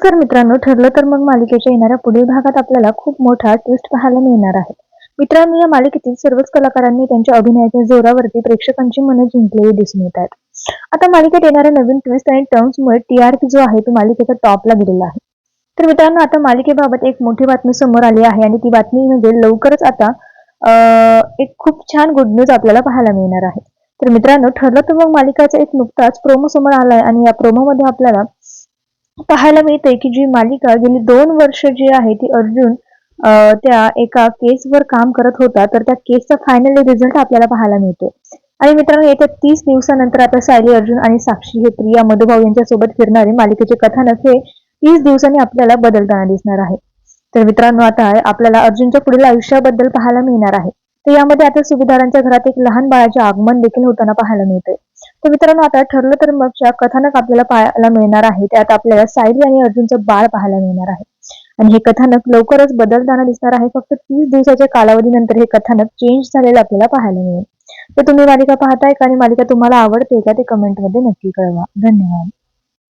तर मित्रांनो ठरलं तर मग मालिकेच्या येणाऱ्या पुढील भागात आपल्याला खूप मोठा ट्विस्ट पाहायला मिळणार आहे. मित्रांनो या मालिकेतील सर्वच कलाकारांनी त्यांच्या अभिनयाच्या जोरावरती प्रेक्षकांची मनं जिंकलेली दिसून येत आहेत. आता मालिकेत येणाऱ्या नवीन ट्विस्ट आणि टर्म्समुळे टीआरपी जो आहे तो मालिकेचा टॉपला गेलेला आहे. तर मित्रांनो आता मालिकेबाबत एक मोठी बातमी समोर आली आहे आणि ती बातमी म्हणजे लवकरच आता एक खूप छान गुड न्यूज आपल्याला पाहायला मिळणार आहे. तर मित्रांनो ठरलं तर मग मालिकाचा एक नुकताच प्रोमो समोर आलाय आणि या प्रोमो मध्ये आपल्याला पाहायला मिळते की जी मालिका गेली दोन वर्ष जी आहे ती अर्जुन त्या एका केसवर काम करत होता तर त्या केसचा फायनली रिझल्ट आपल्याला पाहायला मिळतो आणि मित्रांनो येत्या तीस दिवसानंतर आता सायली अर्जुन आणि साक्षी हे प्रिया मधुभाऊ यांच्या सोबत फिरणारे मालिकेचे कथानक हे तीस दिवसांनी आपल्याला बदलताना दिसणार आहे. तर मित्रांनो आता आपल्याला अर्जुनच्या पुढील आयुष्याबद्दल पाहायला मिळणार आहे. तर यामध्ये आता सुभेदारांच्या घरात एक लहान बाळाचे आगमन देखील होताना पाहायला मिळते तर मित्रांनो आता ठरलं तर मगच्या कथानक आपल्याला पाहायला मिळणार आहे त्यात आपल्याला सायली आणि अर्जुनचं बाळ पाहायला मिळणार आहे. आणि हे कथानक लवकरच बदलताना दिसणार आहे. फक्त तीस दिवसाच्या कालावधीनंतर हे कथानक चेंज झालेलं आपल्याला पाहायला मिळेल. तर तुम्ही मालिका पाहताय का? आणि मालिका तुम्हाला आवडते का? ते कमेंटमध्ये नक्की कळवा. धन्यवाद.